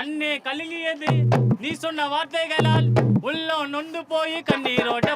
கண்ணே கழுகியது நீ சொன்ன வார்த்தைகளால் உள்ளம் நொந்து போய் கண்ணீரோட்ட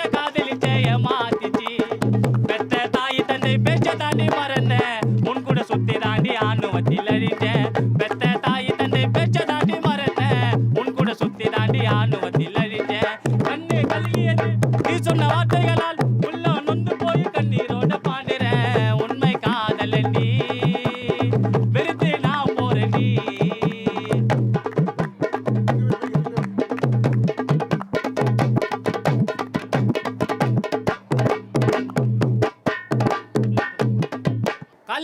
ஆசையோட காதலிச்ச ஏமாத்திச்சு பெத்த தாய் தந்தை பேச்ச தாண்டி மறந்த முன் கூட சுத்தி தாண்டி ஆணுவத்தில் அழிஞ்சேன் பெத்த தாய் தந்தை பேச்ச தாண்டி மறந்த முன் கூட சுத்தி தாண்டி ஆணுவத்தில் அழிஞ்சேன் கண்ணு கல்வியது நீ சொன்ன வார்த்தைகளால்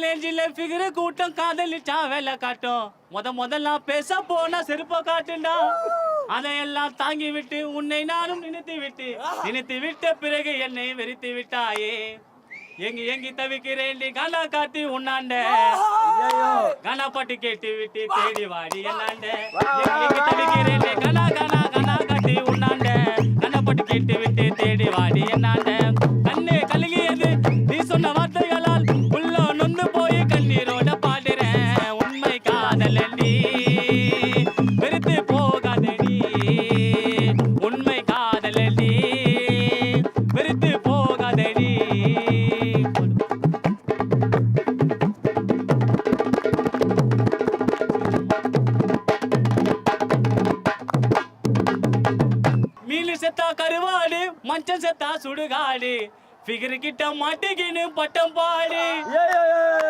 காலேஜில் ஃபிகர் கூட்டம் காதலிச்சா வேலை காட்டும். முத முதல்ல பேச போனா செருப்ப காட்டுண்டா. அதையெல்லாம் தாங்கி விட்டு உன்னை நானும் நினைத்து விட்டு நினைத்து விட்ட பிறகு என்னை வெறுத்து விட்டாயே எங்கி எங்கி தவிக்கிறேன் கனா காட்டி உண்ணாண்ட. கனா பாட்டு கேட்டு விட்டு தேடி வாடி என்னாண்ட. எங்கி தவிக்கிறேன் கனா கனா கனா காட்டி உண்ணாண்ட. கனா பாட்டு கேட்டு விட்டு தேடி வாடி மீன் செத்தா கருவாடு மஞ்சள் செத்தா சுடுகாடு. ஃபிகர் கிட்ட மாட்டிக்கின்னு பட்டம் பாடு.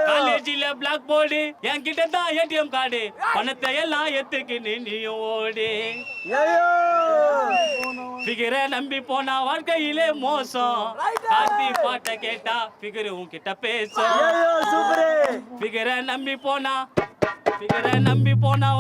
காலேஜில பிளாக் போர்டு என்கிட்ட தான் ஏடிஎம் கார்டு. பணத்தை எல்லாம் எத்துக்கின்னு நீயும் ஓடு. ஃபிகரை நம்பி போனா வாழ்க்கையிலே மோசம். கார்த்தி பாட்டை கேட்டா ஃபிகர் உன்கிட்ட பேசும். ஃபிகரை நம்பி போனா ஃபிகரை நம்பி போனா